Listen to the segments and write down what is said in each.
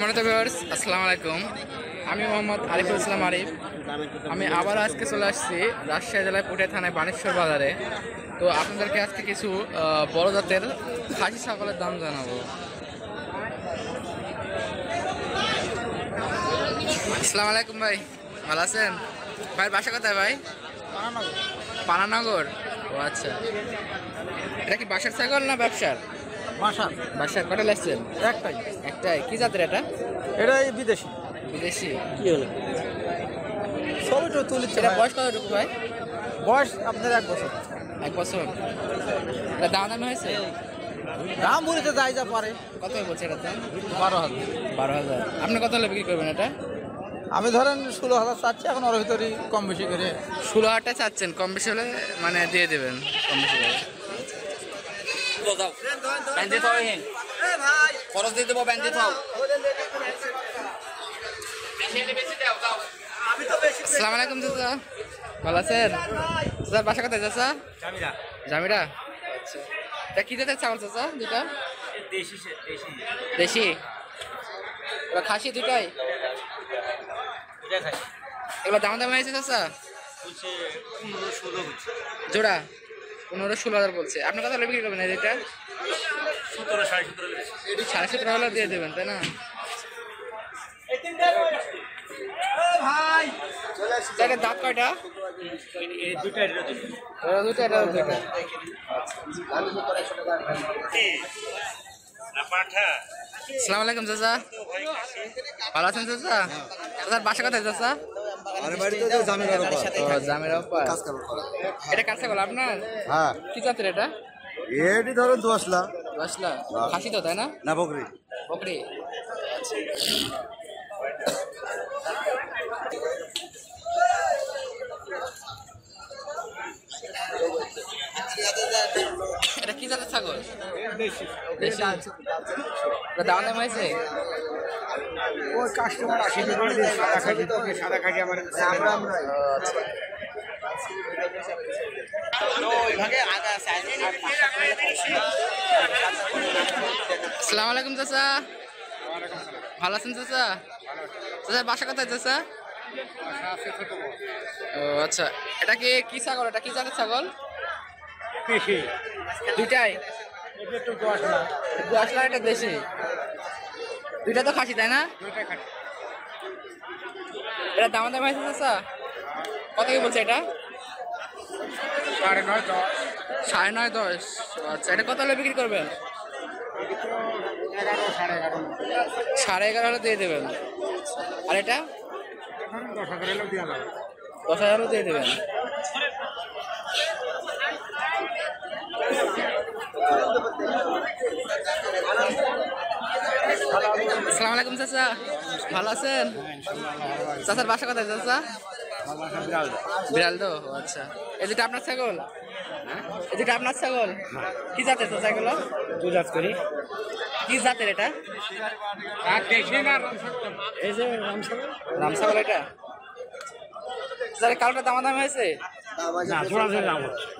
Viewers আসসালামু আলাইকুম। আমি মোহাম্মদ আরিফুল ইসলাম আরিফ। আমি আবার আজকে চলে আসছি রাজশাহী জেলায় পুটিয়া থানায় বানেশ্বর বাজারে। তো আপনাদেরকে আজকে কিছু বড় জাতের খাসি ছাগলের দাম জানাব। আসসালামু আলাইকুম ভাই ভালো আছেন? ভাইয়ের বাসা কোথায় ভাই? পানানগর? ও আচ্ছা। এটা কি বাসার ছাগল না ব্যবসার? মাসার বাসার কটা লাগছেন একটাই। একটাই। কি জাতের এটা? এটাই বিদেশি। বিদেশি? কি হলো? সবই তো তুলিচ্ছে এটা বয়স কতটুকু ভাই? বয়স আপনার এক বছর। এক বছর। এটা দাম দামি হয়েছে? দাম বলিতে যাই যা পারে। কত বলছে এটার দাম বারো হাজার। বারো হাজার। আপনি কত হলে বিক্রি করবেন এটা? আমি ধরেন ষোলো হাজার চাচ্ছি এখন ওর ভিতরেই কম বেশি করে। ষোলো হাজারটা চাচ্ছেন কম বেশি হলে মানে দিয়ে দেবেন কম বেশি হলে খরচ দিয়ে দেবো থাও আসসালামু আলাইকুম চাচা। ভালো আছেন? চাচার বাসা কোথায় চাচা? জামিরা। আচ্ছা। এটা কি ছাগল চাচা দুটা দেশি এবার খাসি দুটাই এগুলো দাম দাম হয়েছে চাচা? জোড়া? পনেরো ষোলো হাজার বলছে। আপনি কত হলে বিক্রি করবেন এটা সাড়ে সতেরো হলে দিয়ে দেবেন তাই না? দাঁত কয়টা? দুটো এটা দুটো আসসালামু আলাইকুম চাচা। ভালো আছেন চাচা? চাচার বাসা কোথায় চাচা? ও জামের অপার এটা গলা আপনার? হ্যাঁ। কি জাতের এটা? এটি ধরো দোয়াশলা। দশলা খাসি তো তাই না? না বকরি। বকরি। এটা কি জাতের ছাগল? দেশি। এটা দাম দাম হয়েছে? ওই কাস্টমার আসি। সাদা খাসি সাদা খাসি আমার আমরা আমরা আসসালামু আলাইকুম চাচা। ভালো আছেন চাচা? চাচা বাসা কোথায় চাচা? ও আচ্ছা। এটা কি কি ছাগল? এটা কি জাতের ছাগল? বেশি দুইটাই? এটা একটু দশ না দশ লাখ এটা দেশি দুইটা তো খাসি তাই না? এটা দাম দাম হয়েছে চাচা? কত কি বলছে এটা? সাড়ে নয় দশ। সাড়ে নয় দশ। আচ্ছা এটা কত হলে বিক্রি করবেন? সাড়ে এগারো হলে দিয়ে দেবেন। আর এটা? দশ হাজার এলেও দশ হাজার হলে দিয়ে দেবেন আসসালামু আলাইকুম চাচা। ভালো আছেন? চাচার বাসা কোথায় চাচা? বিড়াল তো আচ্ছা। এই আপনার ছাগল? এই আপনার ছাগল? কি জাতের চাচা এগুলো? দুজাত করি কি জাতের এটা? এই যে রাম ছাগল। এটা? স্যার কালোটা দামা দাম হয়েছে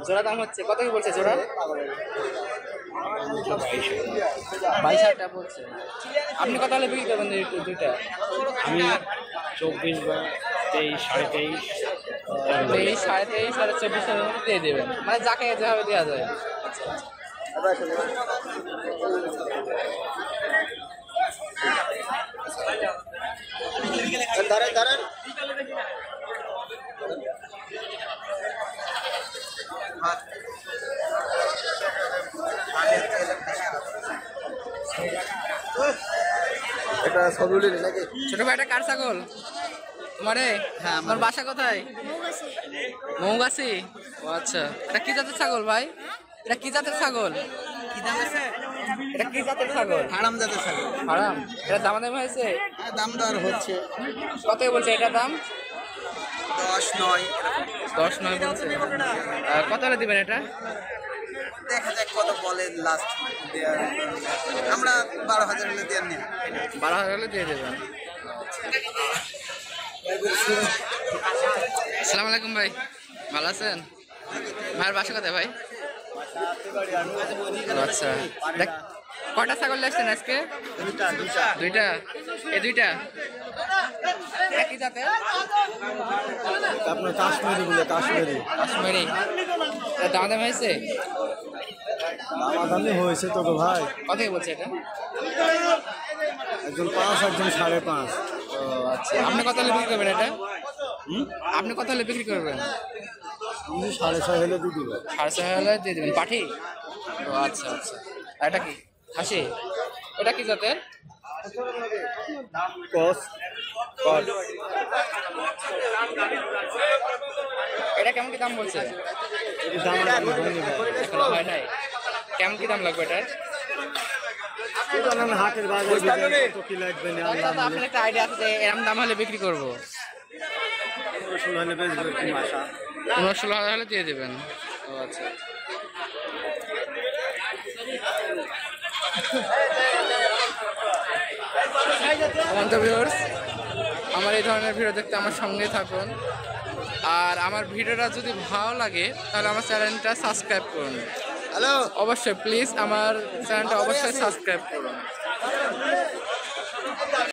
জোড়া দাম হচ্ছে। কত কি বলছে জোড়া? বাইশ হাজার টাকা বলছে। আপনি কত হলে বিক্রি করবেন দুইটা। আমি চব্বিশ বা তেইশ সাড়ে তেইশ। তেইশ সাড়ে তেইশ সাড়ে চব্বিশ হাজার মধ্যে দিয়ে দেবেন। মানে যাকে যেভাবে দেওয়া যায়। দাঁড়ান দাঁড়ান। নাকি? ছোট ভাই এটা কার ছাগল? তোমারে? হ্যাঁ আমার বাসা কোথায়? মৌগাছি। ও আচ্ছা। এটা কি জাতের ছাগল ভাই? এটা কি জাতের ছাগল? এটা কি জাতের ছাগল? হারাম যাতে থাকে হারাম। এটা দাম দাম হয়েছে? দাম দর হচ্ছে। কত বলছে এটা দাম? দশ নয় দশ নয় বলছে। কত দিবেন এটা? দেখা যাক কত বলে লাস্ট দেওয়ার আমরা বারো হাজার হলে দেওয়ার নিই। বারো হাজার হলে দিয়ে দেবেন। আসসালামু আলাইকুম ভাই ভালো আছেন? ভাইয়ের বাসা কোথায় ভাই? আচ্ছা দেখ কটা ছাগল আসছেন আজকে? দুইটা। দুইটা দুইটা? এই দুইটা একই জাতের? আপনার কাশ্মীরি বলে কাশ্মীরি। কাশ্মীরি। দাম দাম হয়েছে? দামাদামি হয়েছে তো গো ভাই। কথাই বলছে এটা? একজন পাঁচ একজন সাড়ে পাঁচ। ও আচ্ছা। আপনি কত হলে বিক্রি করবেন এটা? আপনি কত হলে বিক্রি করবেন? সাড়ে ছয় হলে দিয়ে দিবে। সাড়ে ছয় হলে দিয়ে দেবেন। পাঠি? ও আচ্ছা আচ্ছা। এটা কি? হাসি এটা কি জাতের? এটা কেমন কি দাম বলছে? ভাই হয় নাই কেমন কি দাম লাগবে এটার? হাটের বাজার আপনার একটা আইডিয়া আছে এরম দাম হলে বিক্রি করব। পনেরো ষোলো হাজার হলে দিয়ে দেবেন। ও আচ্ছা। আমার এই ধরনের ভিডিও দেখতে আমার সঙ্গে থাকুন। আর আমার ভিডিওটা যদি ভালো লাগে তাহলে আমার চ্যানেলটা সাবস্ক্রাইব করুন। অবশ্যই প্লিজ আমার চ্যানেলটা অবশ্যই সাবস্ক্রাইব করুন।